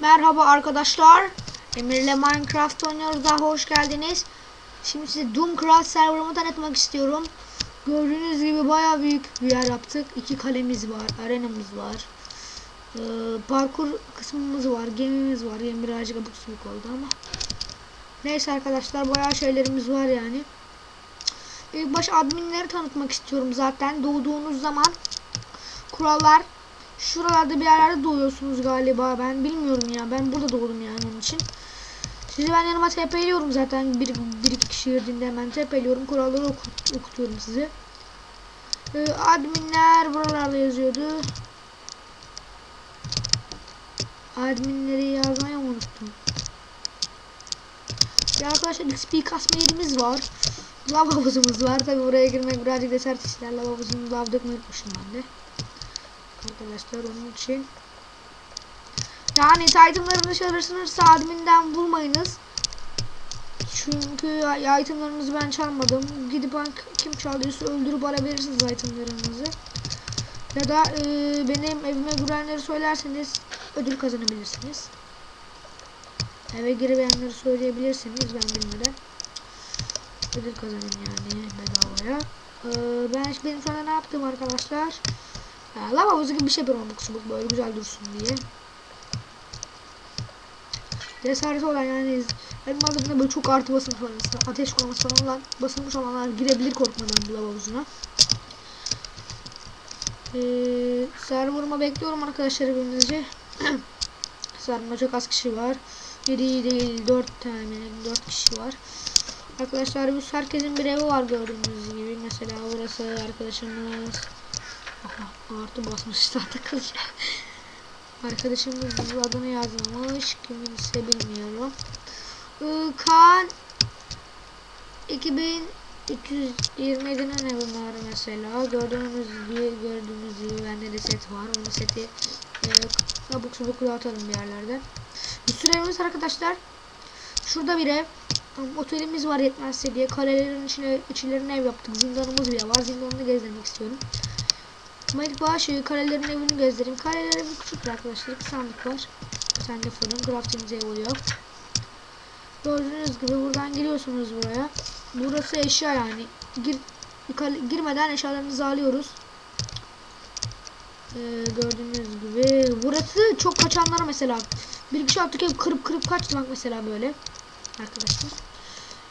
Merhaba arkadaşlar. Emir'le Minecraft oynuyoruz. Daha hoş geldiniz. Şimdi size Doomcraft serverımı tanıtmak istiyorum. Gördüğünüz gibi bayağı büyük bir yer yaptık. İki kalemiz var, arenamız var. Ee, parkur kısmımız var, gemimiz var. Gemi birazcık abuk subuk oldu ama. Neyse arkadaşlar bayağı şeylerimiz var yani. İlk baş adminleri tanıtmak istiyorum zaten. Doğduğunuz zaman kurallar Şuralarda bir yerlerde doğuyorsunuz galiba. Ben bilmiyorum ya. Ben burada doğdum yani onun için. Sizi ben yanıma TP'liyorum zaten. Bir, bir iki kişi girdiğinde hemen TP'liyorum. Kuralları okut, okutuyorum size. Ee, adminler buralarda yazıyordu. Adminleri yazmayı unuttum. Ya arkadaşlar XP kasma yerimiz var. Lav havuzumuz var. Tabi buraya girmek birazcık desert işler. Lav havuzunu lav dökmeyi unutmuşum ben de arkadaşlar onun için. Yani itemlarını çalırsınız adminden bulmayınız. Çünkü itemlarınızı ben çalmadım. Gidip kim çaldıysa öldürüp ara verirsiniz itemlarınızı ya da e, benim evime girenleri söylerseniz ödül kazanabilirsiniz. Eve giremeyenleri söyleyebilirsiniz ben bilmeden. Ödül kazanın yani bedavaya. Ee, ben benim sonra ne yaptım arkadaşlar lava havuzu gibi bir şey yapıyorum subuk böyle güzel dursun diye. Cesareti olan yani elmalarında böyle çok artı basınç falan ateş koruması falan olan basılmış olanlar girebilir korkmadan bu lava havuzuna. Ee, serverıma bekliyorum arkadaşlar hepinizce. serverımda çok az kişi var. 7 değil 4 tane 4 kişi var. Arkadaşlar biz herkesin bir evi var gördüğünüz gibi. Mesela burası arkadaşımız Artı basmış tahta kılıç. Arkadaşımız adını yazmamış. Kiminse bilmiyorum. Kaan 2327'nin evi var mesela. Gördüğünüz gibi gördüğünüz gibi bende de set var. Onun seti e, abuk subuk atalım bir yerlerde. Bir sürü evimiz arkadaşlar. Şurada bir ev. Otelimiz var yetmezse diye kalelerin içine içlerine ev yaptık. Zindanımız bile var. Zindanını gezdirmek istiyorum. Malik Bağışı karelerin evini göstereyim. Karelerim küçük arkadaşlar. Bir sandık var. Bir tane de fırın. Crafting table oluyor. Gördüğünüz gibi buradan giriyorsunuz buraya. Burası eşya yani. Gir, girmeden eşyalarınızı alıyoruz. Ee, gördüğünüz gibi. Burası çok kaçanlara mesela. Bir kişi attık hep kırıp kırıp kaçtı mesela böyle. Arkadaşlar.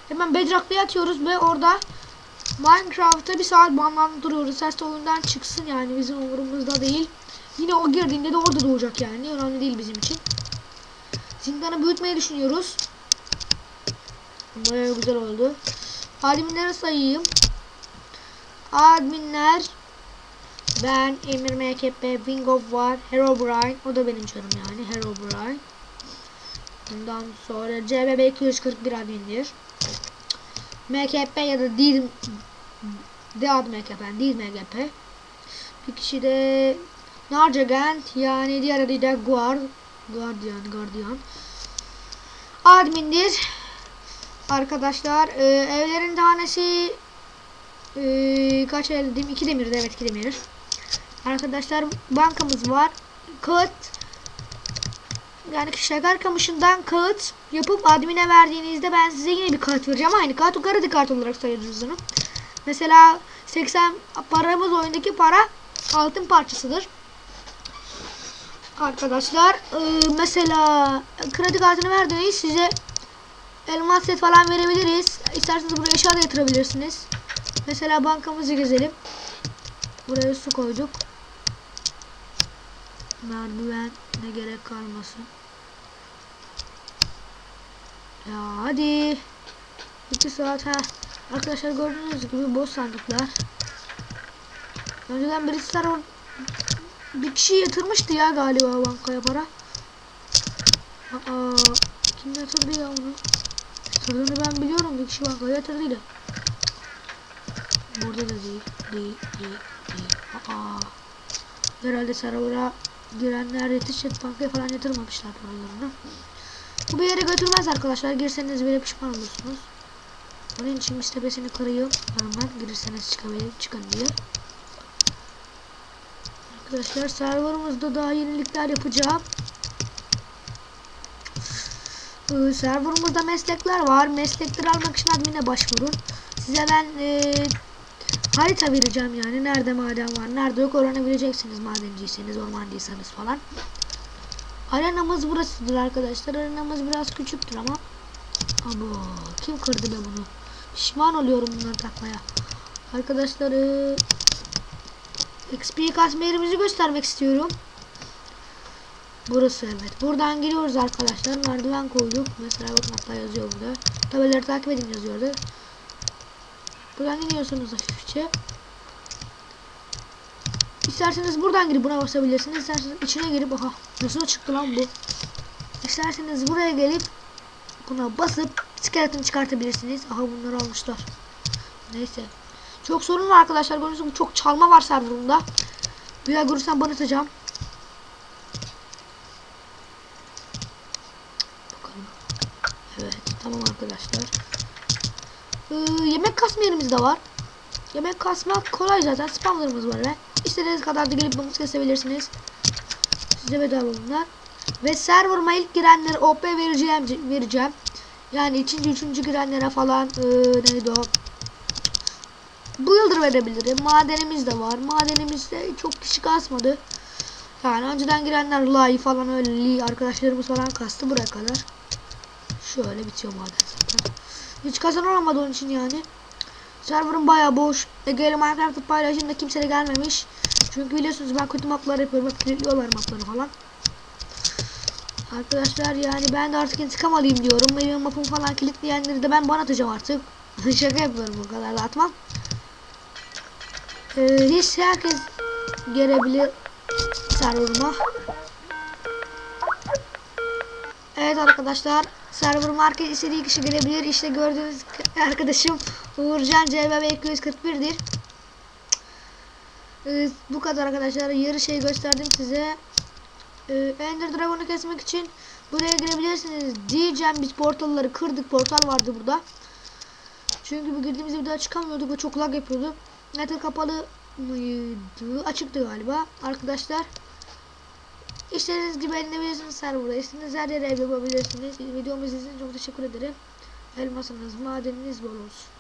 Hemen bedrock'lıya atıyoruz ve orada Minecraft'ta bir saat banlandırıyoruz. Ses oyundan çıksın yani bizim umurumuzda değil. Yine o girdiğinde de orada doğacak yani. Önemli değil bizim için. Zindanı büyütmeyi düşünüyoruz. Bayağı güzel oldu. Adminleri sayayım. Adminler ben Emir MKP, Wing of War, Herobrine. O da benim canım yani Herobrine. Bundan sonra CBB 241 admindir. MKP ya da değil Dead MKP değil MKP. Bir kişi de Narcagant yani diğer adıyla Guard Guardian Guardian admindir arkadaşlar e, evlerin tanesi e, kaç el dedim iki demirdi evet iki demir arkadaşlar bankamız var kağıt yani şeker kamışından kağıt yapıp admine verdiğinizde ben size yine bir kart vereceğim. Aynı o kredi kart olarak sayıyoruz onu. Mesela 80 paramız oyundaki para altın parçasıdır. Arkadaşlar e, mesela kredi kartını verdiğiniz size elmas set falan verebiliriz. İsterseniz buraya eşya da yatırabilirsiniz. Mesela bankamızı gezelim. Buraya su koyduk. Merdiven ne gerek kalmasın. Ya hadi. 2 saat ha. Arkadaşlar gördüğünüz gibi boş sandıklar. Önceden birisi sarı bir kişi yatırmıştı ya galiba bankaya para. Aa, kim yatırdı ya onu? Yatırdığını ben biliyorum bir kişi bankaya yatırdıydı. Burada da değil, değil, değil, değil. Aa, herhalde server'a girenler yetişip bankaya falan yatırmamışlar paralarını. Bu bir yere götürmez arkadaşlar. Girseniz bile pişman olursunuz. Onun için biz tepesini kırıyor. Hemen girirseniz çıkabilir, çıkın diye. Arkadaşlar serverımızda daha yenilikler yapacağım. Ee, serverımızda meslekler var. Meslekleri almak için admine başvurun. Size ben e, harita vereceğim yani. Nerede maden var, nerede yok öğrenebileceksiniz madenciyseniz, ormancıysanız falan. Arenamız burasıdır arkadaşlar. Arenamız biraz küçüktür ama. Abo, kim kırdı be bunu? Pişman oluyorum bunları takmaya. Arkadaşlar e, XP kasma göstermek istiyorum. Burası evet. Buradan giriyoruz arkadaşlar. Merdiven koyduk. Mesela bakın hatta yazıyor burada. Tabeleri takip edin yazıyordu. Buradan iniyorsunuz hafifçe. İsterseniz buradan girip buna basabilirsiniz. İsterseniz içine girip aha nasıl çıktı lan bu? İsterseniz buraya gelip buna basıp skeleton çıkartabilirsiniz. Aha bunları almışlar. Neyse. Çok sorun var arkadaşlar. Gördüğünüz gibi çok çalma var serverımda. Daha görürsem bana atacağım. Bakalım. Evet tamam arkadaşlar. Ee, yemek kasma yerimiz de var. Yemek kasmak kolay zaten. Spamlarımız var ve istediğiniz kadar da gelip bunu kesebilirsiniz. Size bedava bunlar. Ve serverıma ilk girenlere OP vereceğim vereceğim. Yani ikinci, üçüncü girenlere falan ee, neydi o? Bu yıldır verebilirim. Madenimiz de var. Madenimizde çok kişi kasmadı. Yani önceden girenler lay falan öyle li arkadaşlarımız falan kastı buraya kadar. Şöyle bitiyor maden zaten. Hiç kazan olamadı onun için yani. Server'ım baya boş. Ege'yle Minecraft'ı paylaşımda kimse de gelmemiş. Çünkü biliyorsunuz ben kötü maplar yapıyorum. Hep kilitliyorlar mapları falan. Arkadaşlar yani ben de artık intikam alayım diyorum. Benim mapım falan kilitleyenleri de ben bana atacağım artık. Şaka yapıyorum bu kadar da atmam. Ee, hiç herkes gelebilir serverıma. Evet arkadaşlar server market istediği kişi gelebilir. İşte gördüğünüz arkadaşım Uğurcan CBB 241'dir. Ee, bu kadar arkadaşlar. Yarı şey gösterdim size. Ee, Ender Dragon'u kesmek için buraya girebilirsiniz. Diyeceğim biz portalları kırdık. Portal vardı burada. Çünkü bu girdiğimizde bir daha çıkamıyorduk ve çok lag yapıyordu. Nether kapalı mıydı? Açıktı galiba. Arkadaşlar İstediğiniz gibi edinebilirsiniz serverda. İstediğiniz her yere ev yapabilirsiniz. Videomuzu izlediğiniz için çok teşekkür ederim. Elmasınız, madeniniz bol olsun.